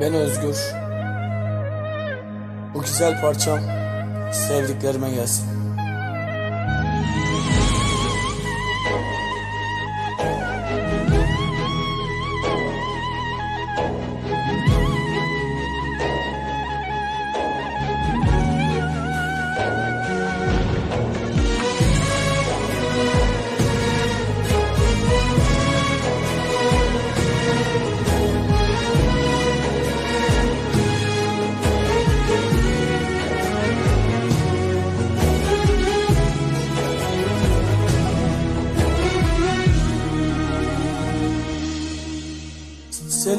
Ben Özgür. Bu güzel parçam sevdiklerime gelsin.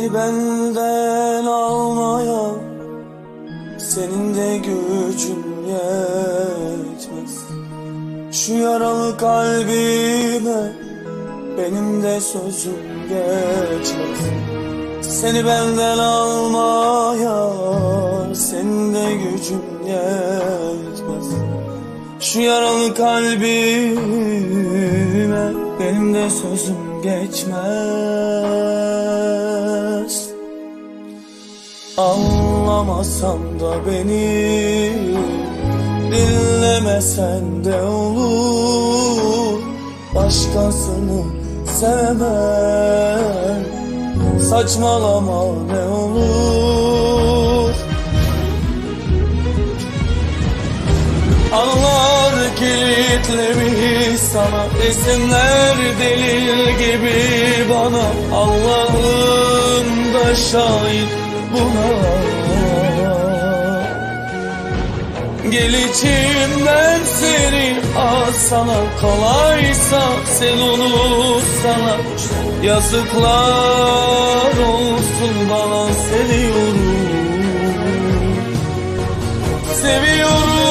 Seni benden almaya senin de gücün yetmez. Şu yaralı kalbime benim de sözüm geçmez. Seni benden almaya senin de gücün yetmez. Şu yaralı kalbime benim de sözüm geçmez. Anlamasan da beni dinlemesen de olur. Başkasını sevmem saçmalama ne olur. Anılar kilitlemiş sana Resimler delil gibi bana Allah'ım da şahit buna. Gel içimden seni al sana Kolaysa sen unut sana. Yazıklar olsun bana seviyorum Seviyorum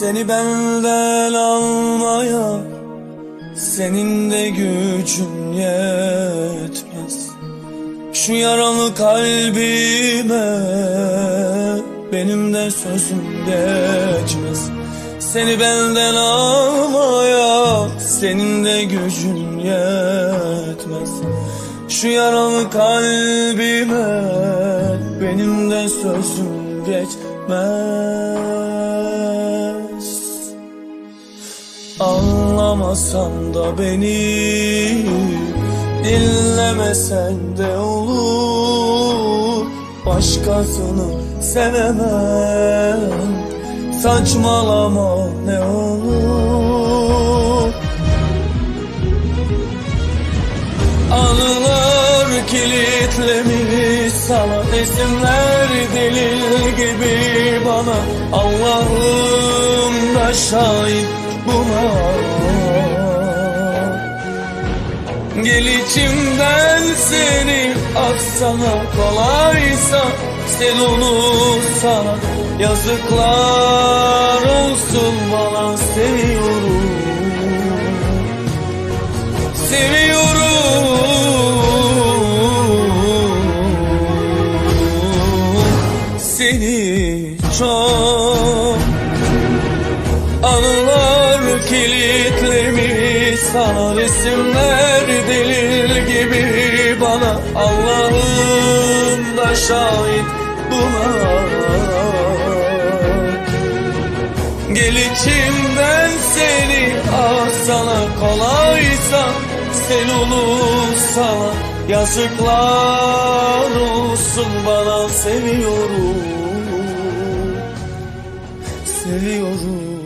Seni benden almaya senin de gücün yetmez. Şu yaralı kalbime benim de sözüm geçmez. Seni benden almaya senin de gücün yetmez. Şu yaralı kalbime benim de sözüm geçmez. Anlamasan da beni Dinlemesen de olur. Başkasını sevemem. Saçmalama ne olur. Anılar kilitlemiş sana Resimler delil gibi bana Allah'ım da şahit buna Gel içimden seni atsana Kolaysa sen unutsana Yazıklar olsun bana seviyorum. Seviyorum. Seni çok sana Resimler delil gibi bana Allah'ım da şahit buna Gel içimden seni al sana kolaysa Sen unutsana yazıklar olsun bana seviyorum Seviyorum